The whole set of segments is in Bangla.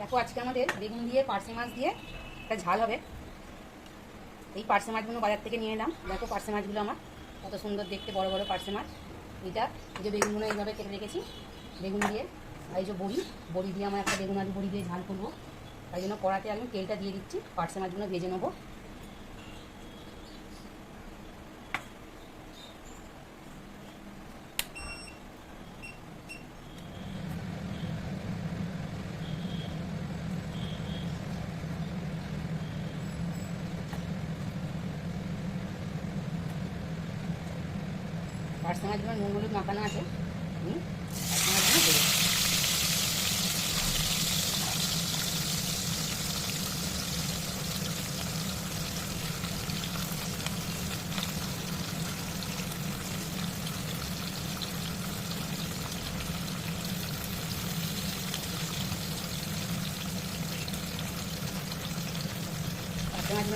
দেখো, আজকে আমাদের বেগুন দিয়ে পার্সে মাছ দিয়ে একটা ঝাল হবে। এই পার্সে মাছগুলো বাজার থেকে নিয়ে এলাম। দেখো পার্সে মাছগুলো আমার কত সুন্দর দেখতে, বড় বড় পার্সে মাছ। এটা এই যে বেগুনগুলো এইভাবে কেটে রেখেছি। বেগুন দিয়ে, আর এই যে বড়ি বড়ি দিয়ে আমার একটা বেগুন আলু বড়ি দিয়ে ঝাল করব। তাই জন্য কড়াতে আমি তেলটা দিয়ে দিচ্ছি। পার্সে মাছগুলো ভেজে নেব। পার্সে মাছগুলো নুন মাখানো আছে আমি পার্সে মাছগুলো দেবো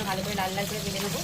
ভালো করে লাল লাল করে ভেজে নেব।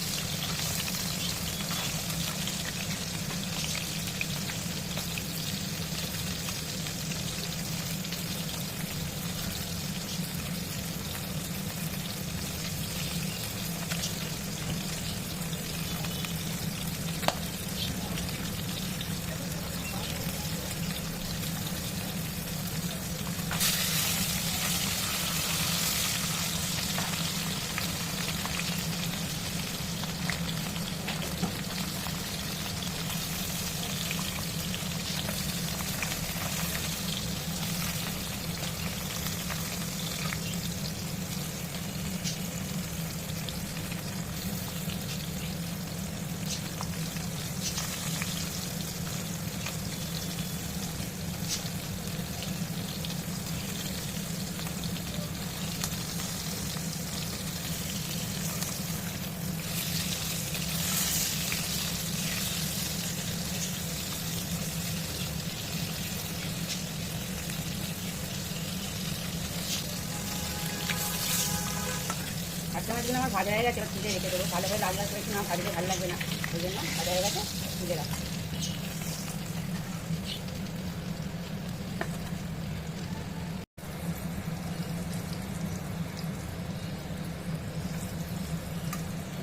পার্সে মাছগুলো আমার ভাজা হয়ে গেছে, এবার তুলে রেখে দেবো। ভালো করে লাল লাল করে না ভাজলে ভালো লাগবে না। ওই জন্য ভাজা হয়ে গেছে, তুলে রাখো।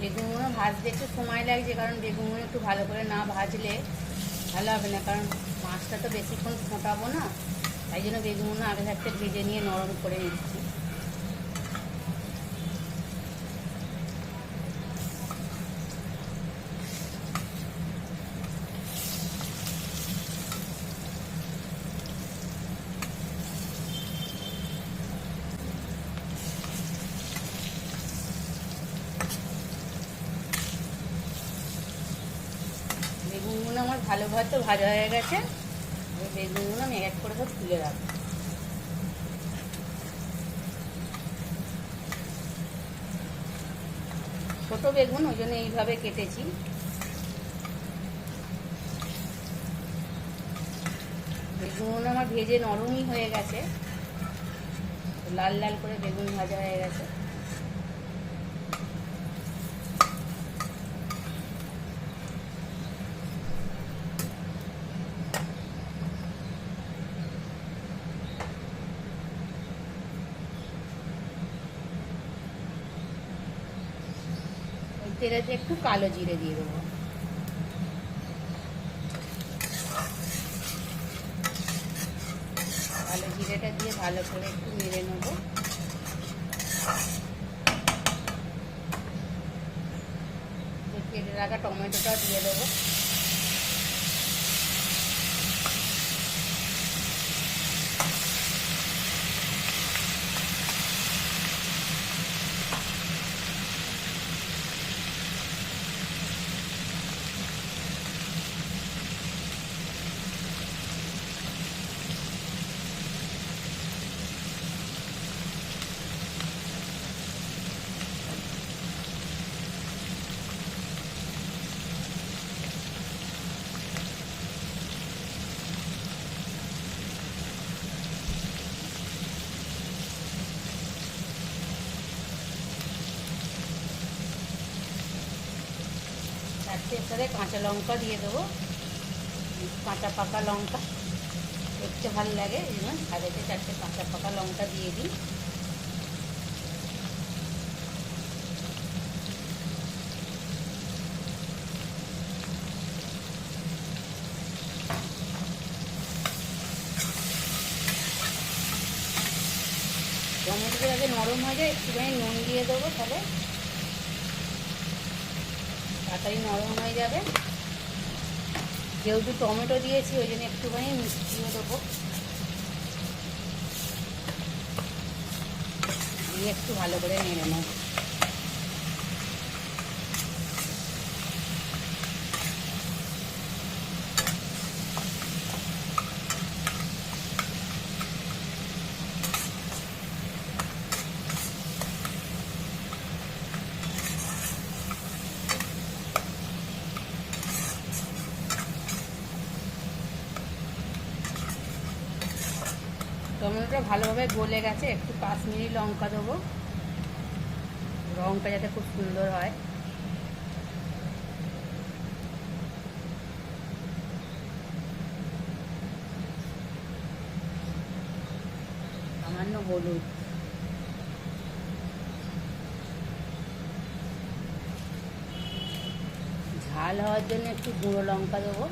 বেগুনগুলো ভাজতে একটু সময় লাগছে, কারণ বেগুনগুলো একটু ভালো করে না ভাজলে ভালো হবে না, কারণ মাছটা তো বেশিক্ষণ ফোটাবো না। তাই জন্য বেগুনগুলো আগে থাকতে ভেজে নিয়ে নরম করে নিচ্ছি বেগুনগুলো আমার ভালোভাবে তো ভাজা হয়ে গেছে। বেগুনগুলো আমি এক করে সব তুলে রাখব। ছোট বেগুন, ওই জন্য এইভাবে কেটেছি। বেগুন আমার ভেজে নরমই হয়ে গেছে। লাল লাল করে বেগুন ভাজা হয়ে গেছে। তেলেতে একটু কালো জিরে দিয়ে দেবো। কালো জিরেটা দিয়ে ভালো করে একটু মেরে নেব। কেটে রাখা টমেটোটা দিয়ে দেবো। এর সাথে কাঁচা লঙ্কা দিয়ে দেবো। কাঁচা পাকা লঙ্কা। দেখতে ভালো লাগে এই জন্য সাজাতে চারটে কাঁচা পাকা লঙ্কা দিয়ে দিই। টমেটোগুলো যাতে নরম হয়ে যায়, একটুখানি নুন দিয়ে দেবো তাহলে। তাড়াতাড়ি নরম হয়ে যাবে। যেহেতু টমেটো দিয়েছি, ওই জন্য একটুখানি মিষ্টিও দেবো। দিয়ে একটু ভালো করে নেড়ে নেব। টমেটোটা ভালোভাবে গলে গেছে, একটু কাশ্মীরি লঙ্কা দেবো। রঙটা যাতে খুব সুন্দর হয়। সামান্য হলুদ। ঝাল হওয়ার জন্য একটু গুঁড়ো লঙ্কা দেবো।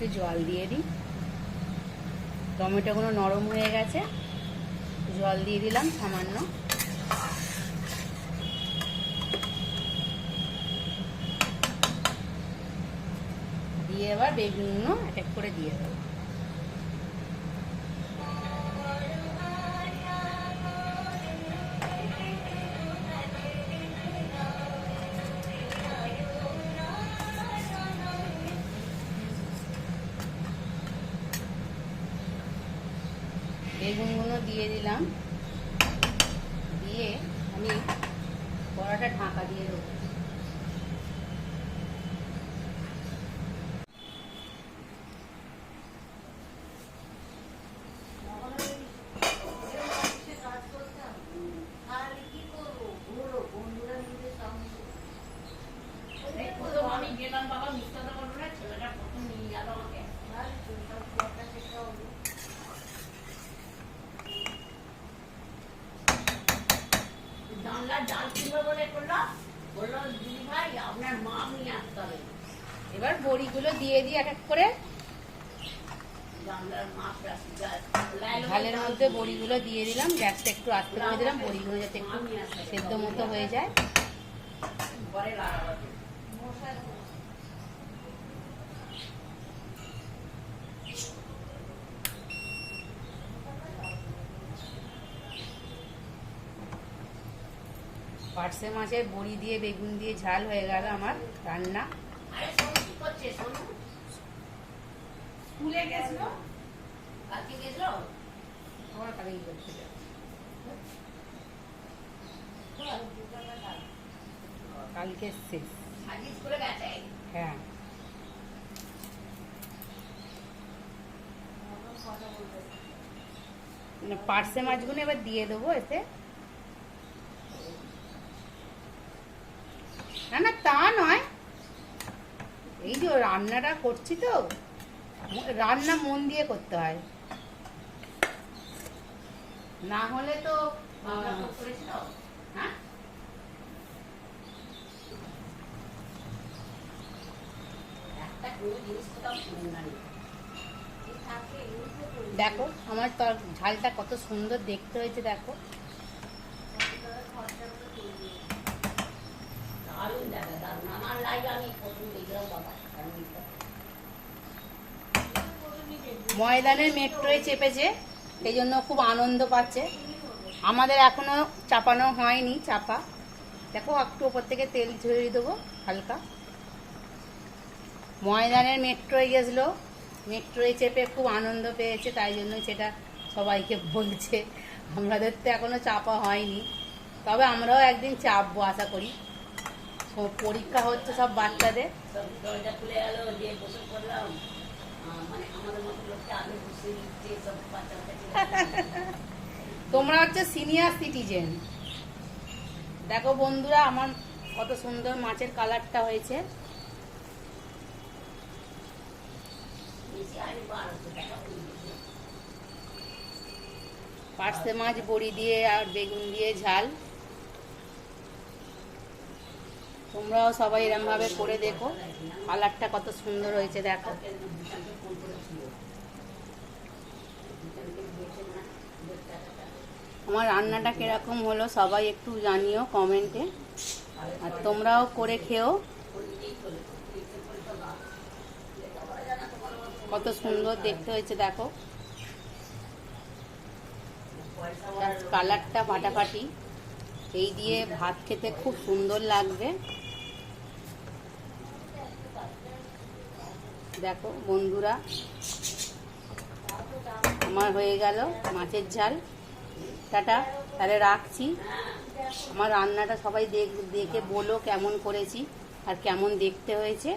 একটু জল দিয়ে দিই। টমেটোগুলো নরম হয়ে গেছে। জল দিয়ে দিলাম সামান্য। দিয়ে এবার বেগুনগুলো এক এক করে দিয়ে দেবো। দিয়ে দিলাম। দিয়ে আমি কড়াটা ঢাকা দিয়ে দেবো আমি গেলাম বাবা মিথ্যা কথা বলব না ছেলেটা প্রথম নিয়ে গেল আমাকে জানলার জাল কিনবে বলে করল বলল দিদি ভাই আপনার মা নিয়ে আসতে হবে এবার বড়িগুলো দিয়ে দিই এক এক করে। ঝালের মধ্যে বড়িগুলো দিয়ে দিলাম, গ্যাসটা একটু আস্তে করে দিলাম, বড়িগুলো যাতে একটু সেদ্ধ মতো হয়ে যায়। পার্সে মাছের বড়ি দিয়ে, বেগুন দিয়ে ঝাল হয়ে গেল আমার রান্না। করছে সোনু স্কুলে গেছিল? কালকে গেছিল? আমার কালেই করতে যাবে। কালকে আজকে স্কুলে গেছে? হ্যাঁ। মানে পার্সে মাছগুলো এবার দিয়ে দেবো এতে। না না তা নয়। এই যে রান্নাটা করছি তো রান্না মন দিয়ে করতে হয়। না হলে তো হ্যাঁ? দেখো আমার তর ঝালটা কত সুন্দর দেখতে হয়েছে দেখো। দারুণ দেখা দারুণ। আমার লাইভ আমি প্রথম দেখলাম বাবা। আমি ময়দানের মেট্রোয় চেপেছে সেই জন্য খুব আনন্দ পাচ্ছে। আমাদের এখনও চাপানো হয়নি, চাপা। দেখো, একটু ওপর থেকে তেল ঝরিয়ে দেবো, হালকা। ময়দানের মেট্রোয় গেছিল, মেট্রোয় চেপে খুব আনন্দ পেয়েছে, তাই জন্য সেটা সবাইকে বলছে। আমাদের তো এখনও চাপা হয়নি, তবে আমরাও একদিন চাপবো, আশা করি। পরীক্ষা হচ্ছে সব বাচ্চাদের। দরজা খুলে গেল যে বসে পড়লাম মানে আমাদের মতো লোককে আগে বসে দিচ্ছে সব বাচ্চা তোমরা হচ্ছে সিনিয়র সিটিজেন দেখো বন্ধুরা আমার কত সুন্দর মাছের কালারটা হয়েছে। হয়ে। পার্সে মাছ বড়ি দিয়ে আর বেগুন দিয়ে ঝাল। তোমরাও সবাই এরম ভাবে করে দেখো। কালারটা কত সুন্দর হয়েছে, দেখো। আমার রান্নাটা কীরকম হলো সবাই একটু জানিও কমেন্টে। আর তোমরাও করে খেও। কত সুন্দর দেখতে হয়েছে, দেখো। কালারটা ফাটাফাটি। এই দিয়ে ভাত খেতে খুব সুন্দর লাগবে। দেখো, বন্ধুরা, আমার হয়ে গেল মাছের ঝাল। টাটা, তাহলে রাখছি। আমার রান্নাটা সবাই দেখ, দেখে বলো কেমন করেছি আর কেমন দেখতে হয়েছে।